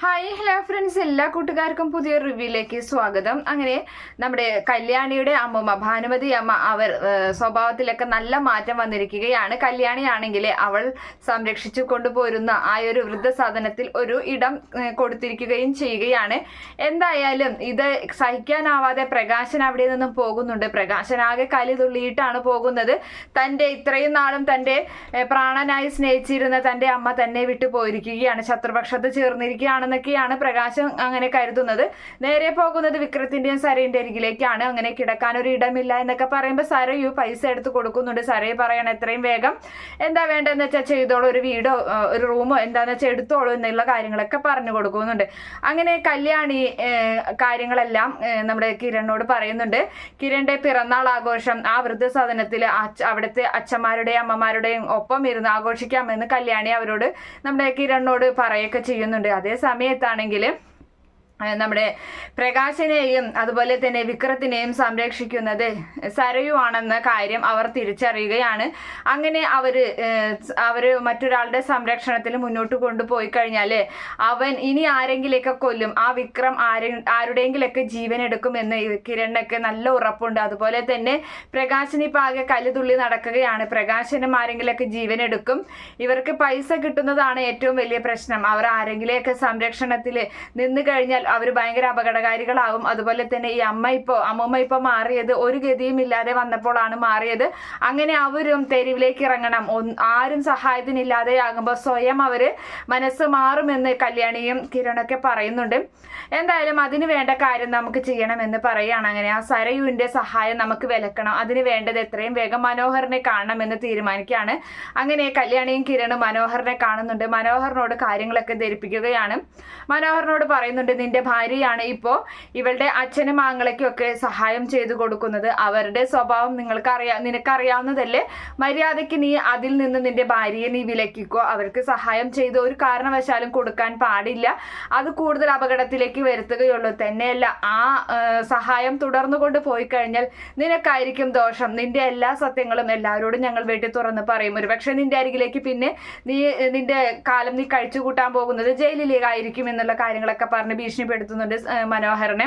Hi hello friends എല്ലാ കൂട്ടുകാർക്കും പുതിയ റിവ്യൂയിലേക്ക് സ്വാഗതം. അങ്ങനെ നമ്മുടെ കല്യാണിയുടെ അമ്മമ്മ ഭാനുമതി അമ്മ അവർ സ്വഭാവത്തിലൊക്കെ നല്ല മാറ്റം വന്നിരിക്കുകയാണ്. കല്യാണിയാണെങ്കിൽ അവൾ സംരക്ഷിച്ചു കൊണ്ടുപോരുന്ന ആ ഒരു വൃദ്ധസാധനത്തിൽ ഒരു ഇടം കൊടുത്തിരിക്കുകയും ചെയ്യുകയാണ്. എന്തായാലും ഇത് സഹിക്കാനാവാതെ പ്രകാശൻ അവിടെ നിന്നും പോകുന്നുണ്ട്. പ്രകാശൻ ആകെ കലി തുള്ളിയിട്ടാണ് പോകുന്നത്. തന്റെ ഇത്രയും നാളും തന്റെ പ്രാണനായി സ്നേഹിച്ചിരുന്ന തന്റെ അമ്മ തന്നെ വിട്ടു പോയിരിക്കുകയാണ് ശത്രുപക്ഷത്ത് ചേർന്നിരിക്കുകയാണെന്നൊക്കെയാണ് പ്രകാശം അങ്ങനെ കരുതുന്നത്. നേരെ പോകുന്നത് വിക്രത്തിന്റെയും സരയുടെ അരികിലേക്കാണ്. അങ്ങനെ കിടക്കാൻ ഒരു ഇടമില്ല എന്നൊക്കെ പറയുമ്പോൾ സരയു പൈസ എടുത്ത് കൊടുക്കുന്നുണ്ട് സരയു പറയണം എത്രയും വേഗം. എന്താ വേണ്ടതെന്ന് വെച്ചാൽ ചെയ്തോളൂ. ഒരു വീടോ ഒരു റൂമോ എന്താന്ന് വെച്ചാൽ എടുത്തോളൂ എന്നുള്ള കാര്യങ്ങളൊക്കെ പറഞ്ഞു കൊടുക്കുന്നുണ്ട്. അങ്ങനെ കല്യാണി കാര്യങ്ങളെല്ലാം നമ്മുടെ കിരണിനോട് പറയുന്നുണ്ട്. കിരണിന്റെ പിറന്നാൾ ആഘോഷം ആ വൃദ്ധസദനത്തിൽ അവിടുത്തെ അച്ഛന്മാരുടെയും അമ്മമാരുടെയും ഒപ്പം ഇരുന്ന് ആഘോഷിക്കാമെന്ന് കല്യാണി അവരോട് നമ്മുടെ കിരണിനോട് പറയുകയൊക്കെ ചെയ്യുന്നുണ്ട്. അതേ സമയത്താണെങ്കിൽ നമ്മുടെ പ്രകാശനെയും അതുപോലെ തന്നെ വിക്രത്തിനെയും സംരക്ഷിക്കുന്നത് സരയു ആണെന്ന കാര്യം അവർ തിരിച്ചറിയുകയാണ്. അങ്ങനെ അവർ അവർ മറ്റൊരാളുടെ സംരക്ഷണത്തിൽ മുന്നോട്ട് കൊണ്ടുപോയി കഴിഞ്ഞാൽ അവൻ ഇനി ആരെങ്കിലൊക്കെ കൊല്ലും ആ വിക്രം ആരെ ആരുടെയെങ്കിലൊക്കെ ജീവൻ എടുക്കുമെന്ന് കിരണിനൊക്കെ നല്ല ഉറപ്പുണ്ട്. അതുപോലെ തന്നെ പ്രകാശന് ഇപ്പം ആകെ കല്ലുതുള്ളി നടക്കുകയാണ്. പ്രകാശനും ആരെങ്കിലൊക്കെ ജീവൻ എടുക്കും ഇവർക്ക് പൈസ കിട്ടുന്നതാണ് ഏറ്റവും വലിയ പ്രശ്നം. അവർ ആരെങ്കിലെയൊക്കെ സംരക്ഷണത്തിൽ നിന്ന് കഴിഞ്ഞാൽ അവർ ഭയങ്കര അപകടകാരികളാവും. അതുപോലെ തന്നെ ഈ അമ്മ ഇപ്പോൾ അമ്മമ്മ ഇപ്പോൾ മാറിയത് ഒരു ഗതിയും ഇല്ലാതെ വന്നപ്പോഴാണ് മാറിയത്. അങ്ങനെ അവരും തെരുവിലേക്ക് ഇറങ്ങണം. ആരും സഹായത്തിനില്ലാതെ ആകുമ്പോൾ സ്വയം അവർ മനസ്സ് മാറുമെന്ന് കല്യാണിയും കിരണൊക്കെ പറയുന്നുണ്ട്. എന്തായാലും അതിന് വേണ്ട കാര്യം നമുക്ക് ചെയ്യണമെന്ന് പറയുകയാണ് അങ്ങനെ. ആ സരയുവിന്റെ സഹായം നമുക്ക് വിലക്കണം. അതിന് വേണ്ടത് എത്രയും വേഗം മനോഹറിനെ കാണണമെന്ന് തീരുമാനിക്കുകയാണ്. അങ്ങനെ കല്യാണിയും കിരണും മനോഹറിനെ കാണുന്നുണ്ട്. മനോഹറിനോട് കാര്യങ്ങളൊക്കെ ധരിപ്പിക്കുകയാണ്. മനോഹറിനോട് പറയുന്നുണ്ട് നിന്റെ ഭാര്യയാണ് ഇപ്പോൾ ഇവളുടെ അച്ഛനും ആങ്ങളയ്ക്കും ഒക്കെ സഹായം ചെയ്തു കൊടുക്കുന്നത്. അവരുടെ സ്വഭാവം നിങ്ങൾക്ക് അറിയാ നിനക്കറിയാവുന്നതല്ലേ? മര്യാദയ്ക്ക് നീ അതിൽ നിന്ന് നിന്റെ ഭാര്യയെ നീ വിലക്കിക്കോ. അവർക്ക് സഹായം ചെയ്ത് ഒരു കാരണവശാലും കൊടുക്കാൻ പാടില്ല. അത് കൂടുതൽ അപകടത്തിലേക്ക് വരുത്തുകയുള്ളൂ. തന്നെയല്ല ആ സഹായം തുടർന്നു കൊണ്ട് പോയി കഴിഞ്ഞാൽ നിനക്കായിരിക്കും ദോഷം. നിന്റെ എല്ലാ സത്യങ്ങളും എല്ലാവരോടും ഞങ്ങൾ വെട്ടി തുറന്ന് പറയും. ഒരു പക്ഷെ നിന്റെ അരികിലേക്ക് പിന്നെ നീ നിന്റെ കാലം നീ കഴിച്ചു കൂട്ടാൻ പോകുന്നത് ജയിലിലേക്കായിരിക്കും എന്നുള്ള കാര്യങ്ങളൊക്കെ പറഞ്ഞ് ഭീഷണിപ്പെടുത്തുന്നുണ്ട് ആ, മനോഹരനെ.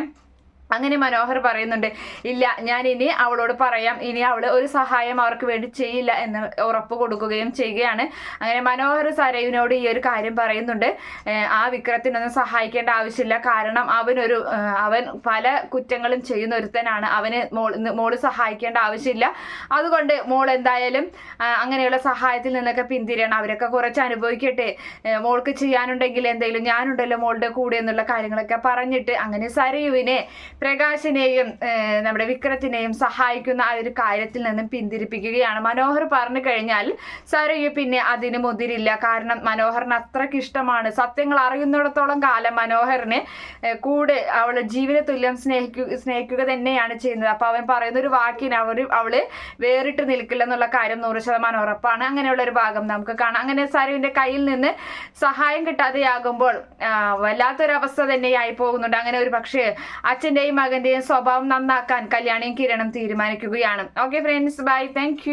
അങ്ങനെ മനോഹർ പറയുന്നുണ്ട് ഇല്ല ഞാൻ ഇനി അവളോട് പറയാം. ഇനി അവൾ ഒരു സഹായം അവർക്ക് വേണ്ടി ചെയ്യില്ല എന്ന് ഉറപ്പ് കൊടുക്കുകയും ചെയ്യുകയാണ്. അങ്ങനെ മനോഹർ സരയുവിനോട് ഈ ഒരു കാര്യം പറയുന്നുണ്ട്. ആ വിക്രത്തിനൊന്നും സഹായിക്കേണ്ട ആവശ്യമില്ല. കാരണം അവനൊരു അവൻ പല കുറ്റങ്ങളും ചെയ്യുന്ന ഒരുത്തനാണ്. അവന് മോൾ മോൾ സഹായിക്കേണ്ട ആവശ്യമില്ല. അതുകൊണ്ട് മോൾ എന്തായാലും അങ്ങനെയുള്ള സഹായത്തിൽ നിന്നൊക്കെ പിന്തിരിയണം. അവരൊക്കെ കുറച്ച് അനുഭവിക്കട്ടെ. മോൾക്ക് ചെയ്യാനുണ്ടെങ്കിൽ എന്തെങ്കിലും ഞാനുണ്ടല്ലോ മോളുടെ കൂടെ എന്നുള്ള കാര്യങ്ങളൊക്കെ പറഞ്ഞിട്ട് അങ്ങനെ സരയുവിനെ പ്രകാശിനെയും നമ്മുടെ വിക്രത്തിനെയും സഹായിക്കുന്ന ആ ഒരു കാര്യത്തിൽ നിന്നും പിന്തിരിപ്പിക്കുകയാണ്. മനോഹർ പറഞ്ഞു കഴിഞ്ഞാൽ സരയു പിന്നെ അതിന് മുതിരില്ല. കാരണം മനോഹറിന് അത്രയ്ക്ക് ഇഷ്ടമാണ്. സത്യങ്ങൾ അറിയുന്നിടത്തോളം കാലം മനോഹറിനെ കൂടെ അവൾ ജീവന തുല്യം സ്നേഹിക്കുക സ്നേഹിക്കുക തന്നെയാണ് ചെയ്യുന്നത്. അപ്പൊ അവൻ പറയുന്ന ഒരു വാക്കിന് അവർ അവൾ വേറിട്ട് നിൽക്കില്ല എന്നുള്ള കാര്യം നൂറ് ശതമാനം ഉറപ്പാണ്. അങ്ങനെയുള്ള ഒരു ഭാഗം നമുക്ക് കാണാം. അങ്ങനെ സരുവിന്റെ കയ്യിൽ നിന്ന് സഹായം കിട്ടാതെയാകുമ്പോൾ വല്ലാത്തൊരു വല്ലാത്തൊരവസ്ഥ തന്നെയായി പോകുന്നുണ്ട്. അങ്ങനെ ഒരു പക്ഷേ അച്ഛന്റെയും മകന്റെയും സ്വഭാവം നന്നാക്കാൻ കല്യാണിയും കിരണും തീരുമാനിക്കുകയാണ്. Okay friends bye thank